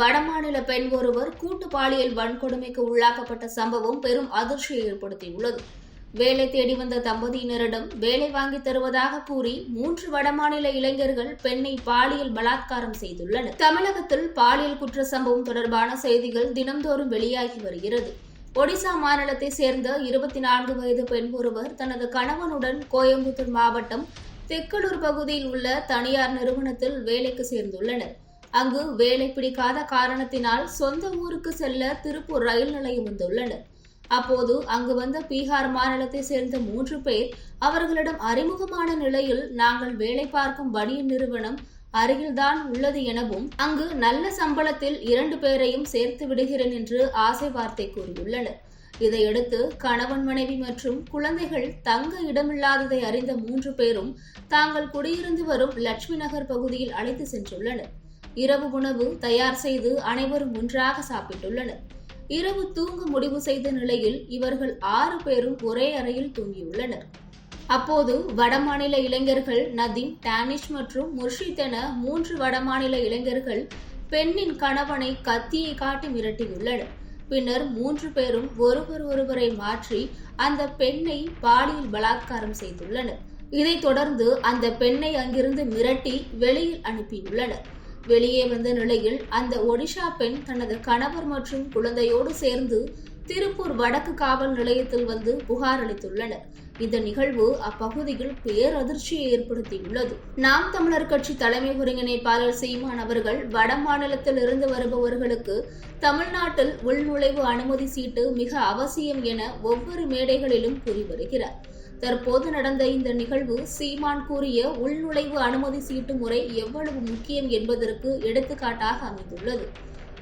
வடமாநில பெண் ஒருவர் கூட்டு பாலியல் வன்கொடுமைக்கு உள்ளாக்கப்பட்ட சம்பவம் பெரும் அதிர்ச்சியை ஏற்படுத்தியுள்ளது. வேலை தேடி வந்த தம்பதியினரிடம் வேலை வாங்கி தருவதாக கூறி மூன்று வடமாநில இளைஞர்கள் பெண்ணை பாலியல் பலாத்காரம் செய்துள்ளனர். தமிழகத்தில் பாலியல் குற்ற சம்பவம் தொடர்பான செய்திகள் தினம்தோறும் வெளியாகி வருகிறது. ஒடிசா மாநிலத்தை சேர்ந்த இருபத்தி நான்கு வயது பெண் ஒருவர் தனது கணவனுடன் கோயம்புத்தூர் மாவட்டம் தெக்கலூர் பகுதியில் உள்ள தனியார் நிறுவனத்தில் வேலைக்கு சேர்ந்துள்ளனர். அங்கு வேலை பிடிக்காத காரணத்தினால் சொந்த ஊருக்கு செல்ல திருப்பூர் ரயில் நிலையம் வந்துள்ளனர். அப்போது அங்கு வந்த பீகார் மாநிலத்தை சேர்ந்த மூன்று பேர் அவர்களிடம் அறிமுகமான நிலையில் நாங்கள் வேலை பார்க்கும் பனியன் நிறுவனம் அருகில்தான் உள்ளது எனவும் அங்கு நல்ல சம்பளத்தில் இரண்டு பேரையும் சேர்த்து விடுகிறேன் என்று ஆசை வார்த்தை கூறியுள்ளனர். இதையடுத்து கணவன் மனைவி மற்றும் குழந்தைகள் தங்க இடமில்லாததை அறிந்த மூன்று பேரும் தாங்கள் குடியிருந்து வரும் லட்சுமி நகர் பகுதியில் அழைத்து சென்றுள்ளனர். இரவு உணவு தயார் செய்து அனைவரும் ஒன்றாக சாப்பிட்டுள்ளனர். இரவு தூங்க முடிவு செய்த நிலையில் இவர்கள் ஆறு பேரும் ஒரே அறையில் தூங்கியுள்ளனர். அப்போது வடமாநில இளைஞர்கள் நதீம் டானிஷ் மற்றும் முர்ஷித் என மூன்று வடமாநில இளைஞர்கள் பெண்ணின் கணவனை கத்தியை காட்டி மிரட்டியுள்ளனர். பின்னர் மூன்று பேரும் ஒருவர் ஒருவரை மாற்றி அந்த பெண்ணை பாலியல் பலாத்காரம் செய்துள்ளனர். இதைத் தொடர்ந்து அந்த பெண்ணை அங்கிருந்து மிரட்டி வெளியில் அனுப்பியுள்ளனர். வெளியே வந்த நிலையில் அந்த ஒடிஷா பெண் தனது கணவர் மற்றும் குழந்தையோடு சேர்ந்து திருப்பூர் வடக்கு காவல் நிலையத்தில் வந்து புகார் அளித்துள்ளனர். இந்த நிகழ்வு அப்பகுதியில் பேரதிர்ச்சியை ஏற்படுத்தியுள்ளது. நாம் தமிழர் கட்சி தலைமை ஒருங்கிணைப்பாளர் சீமான் அவர்கள் வட மாநிலத்தில் இருந்து வருபவர்களுக்கு தமிழ்நாட்டில் உள்நுழைவு அனுமதி சீட்டு மிக அவசியம் என ஒவ்வொரு மேடைகளிலும் கூறி வருகிறார். தற்போது நடந்த இந்த நிகழ்வு சீமான் கூறிய உள்நுழைவு அனுமதி சீட்டு முறை எவ்வளவு முக்கியம் என்பதற்கு எடுத்துக்காட்டாக அமைந்துள்ளது.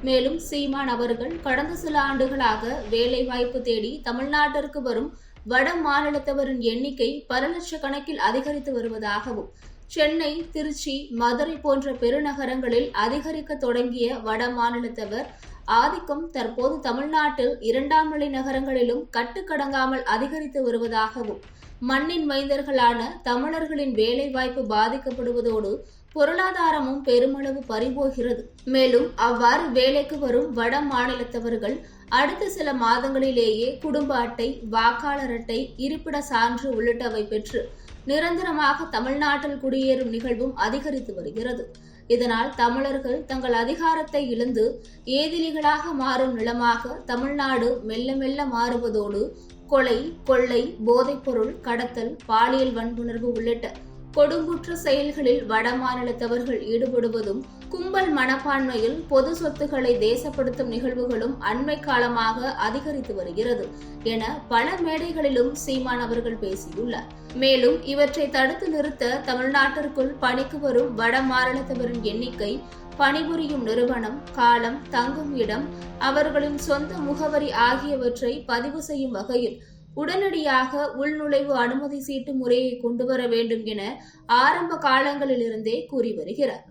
மேலும் சீமான் அவர்கள் கடந்த சில ஆண்டுகளாக வேலை வாய்ப்பு தேடி தமிழ்நாட்டிற்கு வரும் வட மாநிலத்தவரின் எண்ணிக்கை பல லட்சக்கணக்கில் அதிகரித்து வருவதாகவும் சென்னை திருச்சி மதுரை போன்ற பெருநகரங்களில் அதிகரிக்க தொடங்கிய வட மாநிலத்தவர் ஆதிக்கம் தற்போது தமிழ்நாட்டில் இரண்டாம் நிலை நகரங்களிலும் கட்டுக்கடங்காமல் அதிகரித்து வருவதாகவும் மண்ணின் மைந்தர்களான தமிழர்களின் வேலைவாய்ப்பு பாதிக்கப்படுவதோடு பொருளாதாரமும் பெருமளவு பறிபோகிறது. மேலும் அவ்வாறு வேலைக்கு வரும் வட மாநிலத்தவர்கள் அடுத்த சில மாதங்களிலேயே குடும்ப அட்டை வாக்காளர் அட்டை இருப்பிட சான்று உள்ளிட்டவை பெற்று நிரந்தரமாக தமிழ்நாட்டில் குடியேறும் நிகழ்வும் அதிகரித்து வருகிறது. இதனால் தமிழர்கள் தங்கள் அதிகாரத்தை இழந்து ஏதிலிகளாக மாறும் நிலமாக தமிழ்நாடு மெல்ல மெல்ல மாறுவதோடு கொலை கொள்ளை போதைப்பொருள் கடத்தல் பாலியல் வன்புணர்வு உள்ளிட்ட கொடுங்குற்ற செயல்களில் வடமாநிலத்தவர்கள் ஈடுபடுவதும் கும்பல் மனப்பான்மையில் பொது சொத்துக்களை தேசப்படுத்தும் நிகழ்வுகளும் அண்மை காலமாக அதிகரித்து வருகிறது என பல மேடைகளிலும் சீமான் அவர்கள் பேசியுள்ளார். மேலும் இவற்றை தடுத்து நிறுத்த தமிழ்நாட்டிற்குள் பணிக்கு வரும் வட மாநிலத்தவரின் எண்ணிக்கை பணிபுரியும் நிறுவனம் காலம் தங்கும் இடம் அவர்களின் சொந்த முகவரி ஆகியவற்றை பதிவு செய்யும் வகையில் உடனடியாக உள்நுழைவு அனுமதி சீட்டு முறையை கொண்டுவர வேண்டும் என ஆரம்ப காலங்களிலிருந்தே கூறி வருகிறார்.